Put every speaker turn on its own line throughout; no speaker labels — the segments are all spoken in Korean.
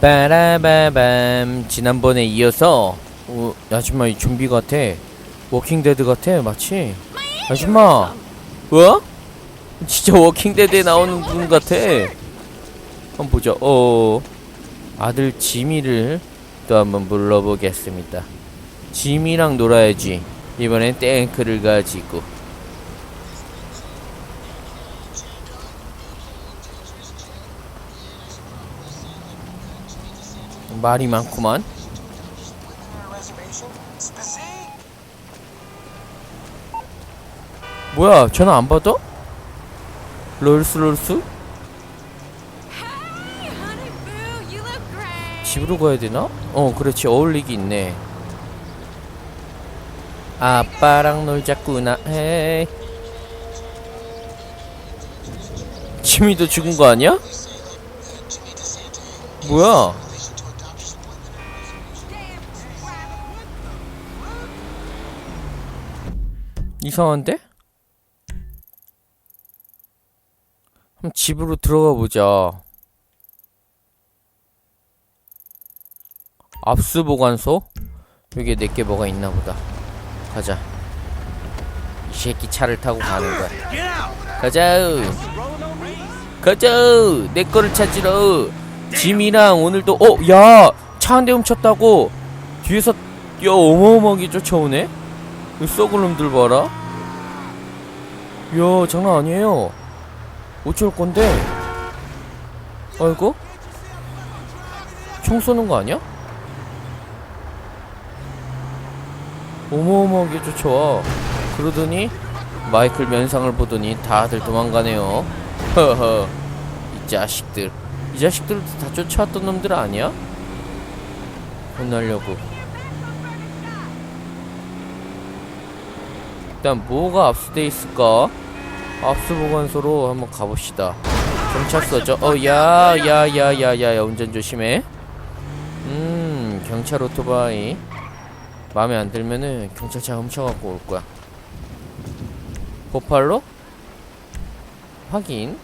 빠라바밤. 지난번에 이어서 어, 아줌마 이 좀비 같아. 워킹데드 같아 마치. 아줌마. 뭐? 진짜 워킹데드에 나오는 분 같아. 한번 보자. 어. 아들 지미를 또 한번 불러보겠습니다. 지미랑 놀아야지. 이번엔 탱크를 가지고 말이 많구만 뭐야 전화 안 받아? 롤스 롤스? 집으로 가야 되나? 어 그렇지 어울리기 있네 아빠랑 놀자꾸나 헤이 지미도 죽은 거 아니야? 뭐야 이상한데? 한번 집으로 들어가 보자 압수 보관소? 여기에 내게 뭐가 있나 보다. 가자. 이 새끼 차를 타고 가는 거야. 가자. 가자. 내 거를 찾으러. 짐이랑 오늘도 어, 야, 차 한 대 훔쳤다고. 뒤에서 야 어마어마하게 쫓아오네. 이 썩은 놈들 봐라. 야, 장난 아니에요. 어쩔 건데? 아이고. 총 쏘는 거 아니야? 어마어마하게 쫓아와. 그러더니 마이클 면상을 보더니 다들 도망가네요. 허허. 이 자식들. 이 자식들도 다 쫓아왔던 놈들 아니야? 혼나려고. 일단 뭐가 압수돼 있을까? 압수 보관소로 한번 가봅시다. 경찰서죠. 어, 야, 야, 야, 야, 야, 야, 운전 조심해. 음, 경찰 오토바이. 마음에 안 들면은 경찰차 훔쳐갖고 올 거야. 보팔로? 확인.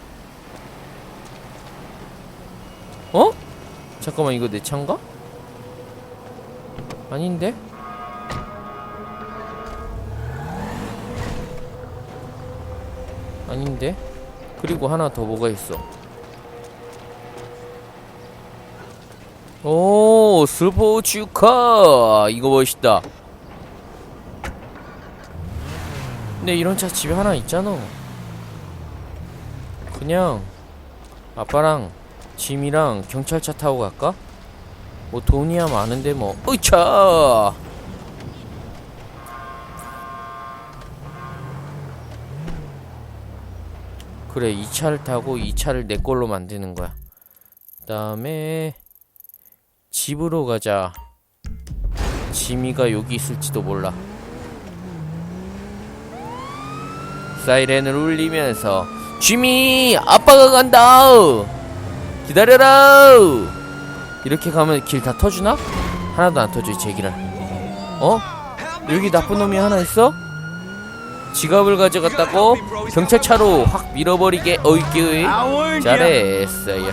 어? 잠깐만 이거 내 차인가? 아닌데? 아닌데? 그리고 하나 더 뭐가 있어? 오 스포츠카 이거 멋있다 근데 이런 차 집에 하나 있잖아 그냥 아빠랑 짐이랑 경찰차 타고 갈까? 뭐 돈이야 많은데 뭐 으차 그래 이 차를 타고 이 차를 내 걸로 만드는 거야 그 다음에 집으로 가자. 지미가 여기 있을지도 몰라. 사이렌을 울리면서 지미 아빠가 간다. 기다려라. 이렇게 가면 길 다 터주나? 하나도 안 터져 이 제기랄. 어? 여기 나쁜 놈이 하나 있어? 지갑을 가져갔다고 경찰차로 확 밀어버리게 어이끼 잘했어요.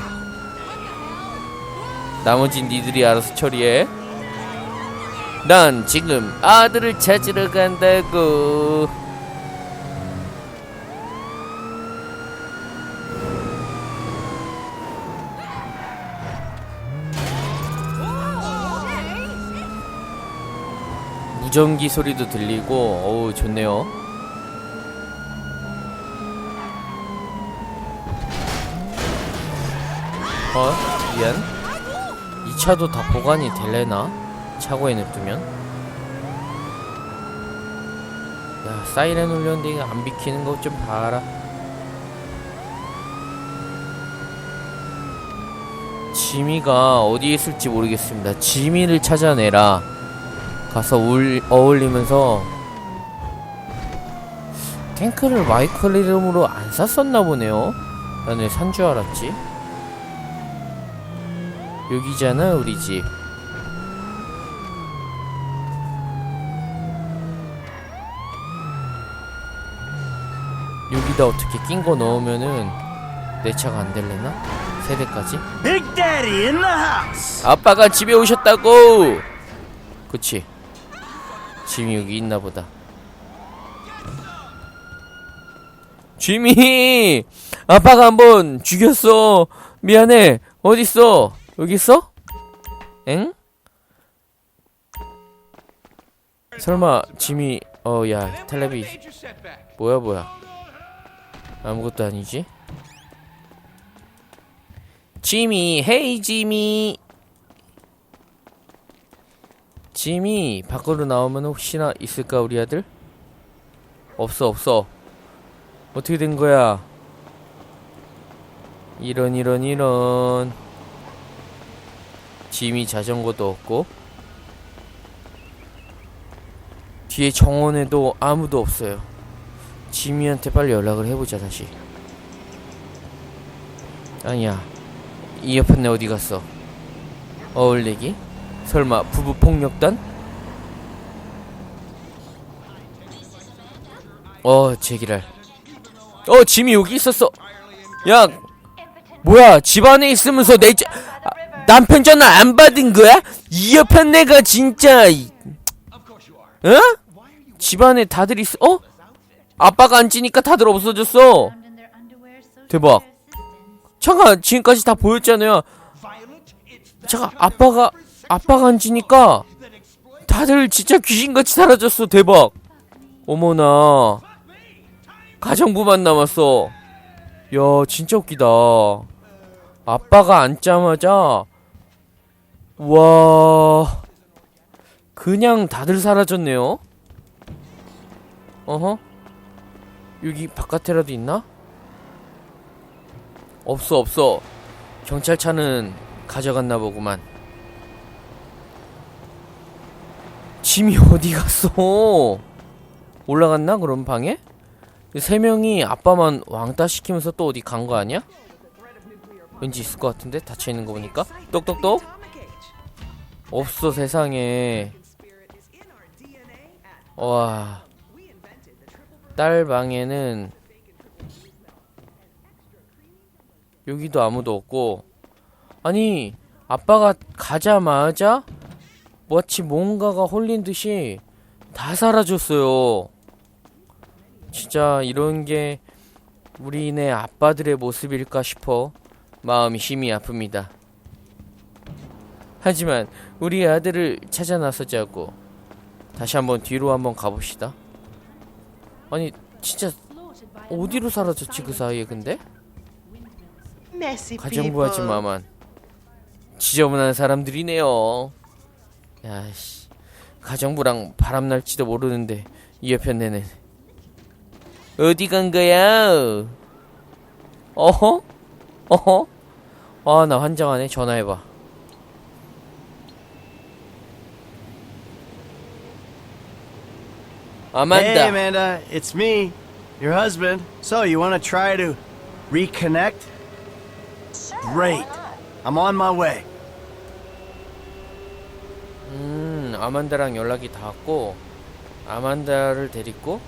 나머진 니들이 알아서 처리해. 난 지금 아들을 찾으러 간다고. 무전기 소리도 들리고 어우 좋네요. 어 미안. 이 차도 다 보관이 될래나? 차고에 냅두면? 야 사이렌 울렸는데 이거 안 비키는 것 좀 봐라 지미가 어디에 있을지 모르겠습니다 지미를 찾아내라 가서 울, 어울리면서 탱크를 마이클 이름으로 안 샀었나 보네요 난왜산줄 알았지 여기잖아 우리 집. 여기다 어떻게 낀 거 넣으면은 내 차가 안 될래나? 세대까지. 아빠가 집에 오셨다고! 그치. 짐이 여기 있나 보다. 짐이 아빠가 한번 죽였어. 미안해. 어딨어 여기 있어? 엥? 설마 짐이 어 야 텔레비 뭐야 뭐야 아무것도 아니지 지미 헤이 지미 지미 밖으로 나오면 혹시나 있을까 우리 아들? 없어 없어 어떻게 된 거야 이런 이런 이런 지미 자전거도 없고 뒤에 정원에도 아무도 없어요. 지미한테 빨리 연락을 해보자 다시. 아니야. 이어폰 내 어디 갔어? 어울리기? 설마 부부 폭력단? 어 제기랄. 어 짐이 여기 있었어. 야 뭐야 집 안에 있으면서 내 자, 아, 남편 전화 안 받은 거야? 이어폰 내가 진짜 이- 응? 집 안에 다들 있어? 어? 아빠가 앉으니까 다들 없어졌어. 대박. 잠깐 지금까지 다 보였잖아요. 잠깐 아빠가 아빠가 앉으니까 다들 진짜 귀신같이 사라졌어. 대박. 어머나. 가정부만 남았어. 야 진짜 웃기다. 아빠가 앉자마자 와 그냥 다들 사라졌네요. 어허? 여기 바깥에라도 있나? 없어 없어. 경찰차는 가져갔나 보구만. 짐이 어디 갔어? 올라갔나 그럼 방에? 세 명이 아빠만 왕따 시키면서 또 어디 간 거 아니야? 왠지 있을 것 같은데? 닫혀 있는 거 보니까. 똑똑똑 없어 세상에 와 딸 방에는 여기도 아무도 없고 아니 아빠가 가자마자 마치 뭔가가 홀린 듯이 다 사라졌어요. 진짜 이런 게 우리네 아빠들의 모습일까 싶어 마음이 심이 아픕니다. 하지만 우리 아들을 찾아 나서자고 다시 한번 뒤로 한번 가봅시다. 아니 진짜 어디로 사라졌지 그 사이에 근데? 가정부하지 마만 지저분한 사람들이네요. 야씨 가정부랑 바람 날지도 모르는데 이 옆에 내는 어디 간 거야? 어허? 어허? 아 나 환장하네 전화해봐. 아만다.
Hey, Amanda, it's me, your husband. So, you want to try to reconnect? Great. I'm on my way.
음, 아만다랑 연락이 닿았고 아만다를 데리고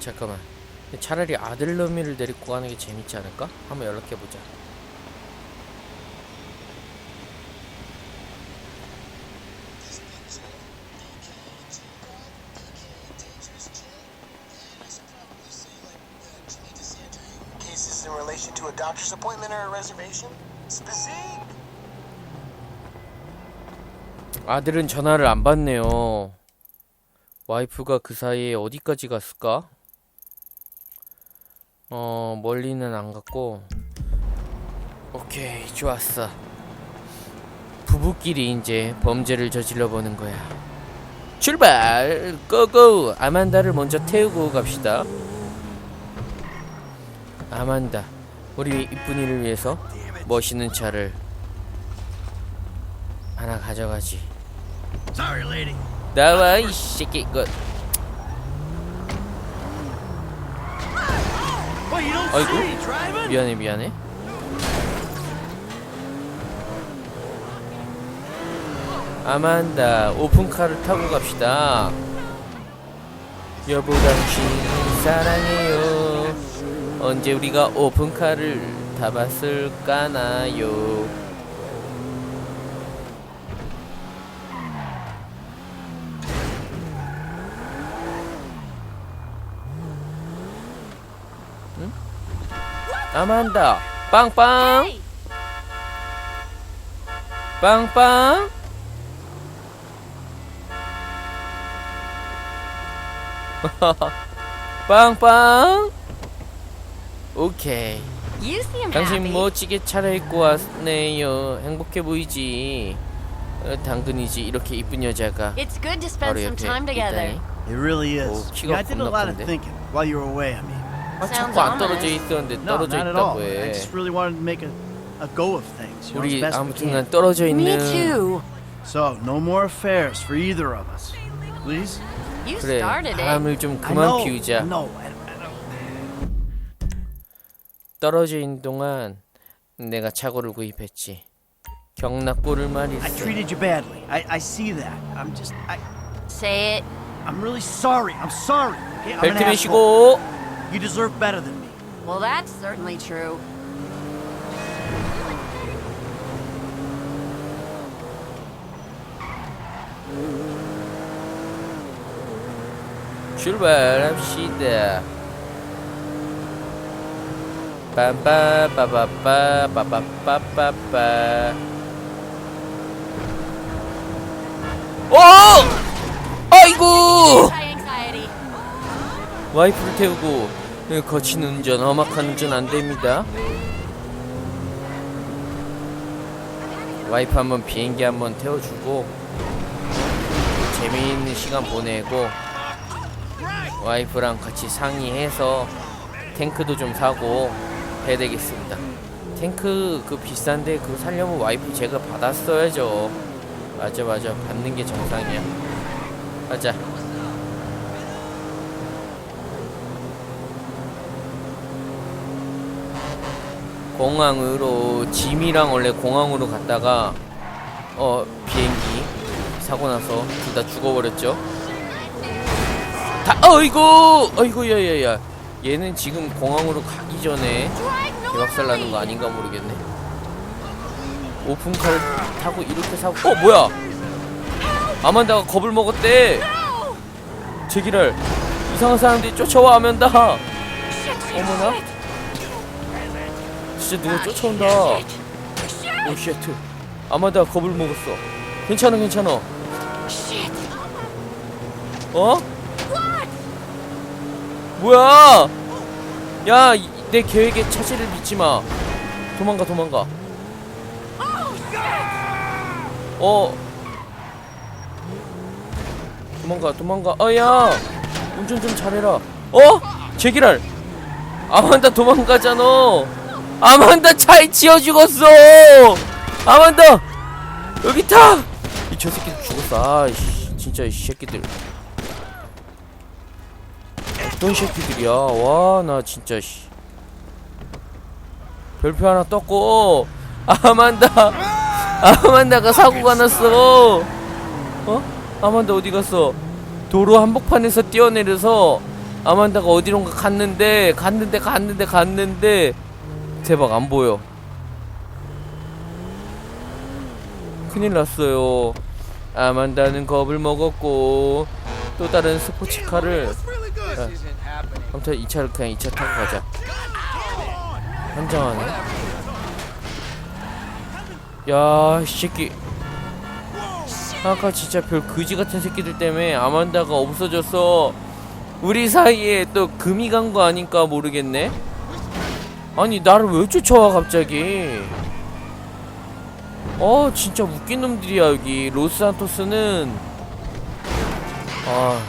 잠깐만 차라리 아들 놈이를 데리고 가는 게 재밌지 않을까? 한번 연락해 보자.
Appointment or a reservation? Specific.
아들은 전화를 안 받네요. 와이프가 그 사이에 어디까지 갔을까? 어, 멀리는 안 갔고. 오케이, 좋았어. 부부끼리 이제 범죄를 저질러 보는 거야. 출발! 고고! 아만다를 먼저 태우고 갑시다. 아만다, 우리 이쁜이를 위해서 멋있는 차를 하나 가져가지. 나와 이 새끼
you don't
아이고. 미안해 미안해. 아만다 오픈카를 타고 갑시다. 여보 당신 사랑해요 언제 우리가 오픈카를 타봤을까나요? 응? 아만다 빵빵! 빵빵 빵빵 오케이
You seem
당신
happy.
멋지게 차려입고 왔네요 행복해 보이지 어, 당근이지 이렇게 이쁜 여자가
It's good to
바로
spend some
옆에
time together.
있다니
It really is.
Oh,
Yeah, I did a
키가
lot of
겁나 큰데.
thinking while you were away. I mean,
아,
Sounds
자꾸 안 떨어져. 있었는데
no,
떨어져
not at all.
있다고
I
해
just really wanted to make a, a go of things. You know, as
우리
best we
아무튼간
can.
떨어져
Me
있는
too.
So, no more affairs for either of us. Please?
You
그래
started it.
바람을 좀
I
그만
know,
피우자
No, I, I know.
떨어져 있는 동안 내가 차고를 구입했지 경락고를
I
말이지
treated you badly. I, I see that. I'm just, I,
Say it.
I'm really sorry. I'm sorry. Okay? I'm an
벨트
asshole.
매시고
You deserve better than me.
Well, that's certainly true.
출발합시다. 빰빠빠빠빠 빠빠빠빠빠. 오! 아이고! 와이프를 태우고 네, 거친 운전, 험악한 운전 안 됩니다. 와이프 한번 비행기 한번 태워주고 재미있는 시간 보내고 와이프랑 같이 상의해서 탱크도 좀 사고 해야 되겠습니다. 탱크 그 비싼데 그거 살려면 와이프 제가 받았어야죠. 맞아 맞아 받는 게 정상이야. 가자. 공항으로 짐이랑 원래 공항으로 갔다가 어 비행기 사고 나서 둘 다 죽어버렸죠. 다 어이구 어이구 야야야 얘는 지금 공항으로 가기 전에 개박살 나는 거 아닌가 모르겠네. 오픈카를 타고 이렇게 사고 어 뭐야? 아만다가 겁을 먹었대. 제기랄 이상한 사람들이 쫓아와 아만다. 어머나. 진짜 누가 쫓아온다. 오 쉣. 아마다 겁을 먹었어. 괜찮아 괜찮아. 어? 뭐야? 야, 이- 내 계획에 차질을 빚지 마. 도망가 도망가. 어. 도망가 도망가. 어 야. 운전 좀 잘해라. 어? 제기랄. 아만다 도망가잖아. 아만다 차에 치여 죽었어. 아만다 여기 타. 이 저 새끼들 죽었어. 아이씨 진짜 이 새끼들. 어떤 새끼들이야. 와 나 진짜 씨. 별표 하나 떴고 아만다 아만다가 사고가 났어. 어? 아만다 어디 갔어? 도로 한복판에서 뛰어내려서 아만다가 어디론가 갔는데 갔는데 갔는데 갔는데 대박 안 보여. 큰일 났어요. 아만다는 겁을 먹었고 또 다른 스포츠카를 야, 아무튼 이 차를 그냥 이차 타고 가자. 한장하네. 야, 이 새끼. 아까 진짜 별 거지 같은 새끼들 때문에 아만다가 없어졌어. 우리 사이에 또 금이 간 거 아닌가 모르겠네. 아니 나를 왜 쫓아와 갑자기? 어 진짜 웃긴 놈들이야 여기 로스산토스는 아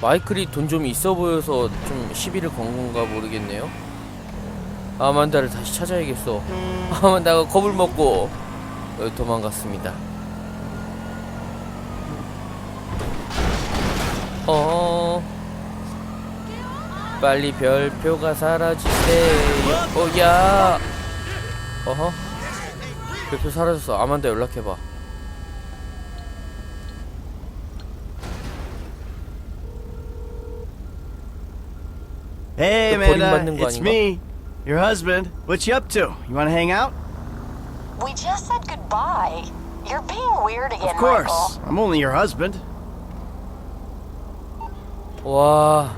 마이클이 돈 좀 있어 보여서 좀 시비를 건 건가 모르겠네요. 아만다를 다시 찾아야겠어. 아만다가 겁을 먹고 어, 도망갔습니다. 어 빨리 별표가 사라지세요. 어야 어허 별표 사라졌어. 아만다 연락해봐.
Hey,
또 버림받는
Amanda,
거
it's
아닌가?
me. your husband. What you up to? You want to hang out?
We just said goodbye. You're being weird again,
Of course.
Michael.
I'm only your husband.
와,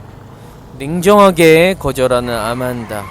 냉정하게 거절하는 아만다.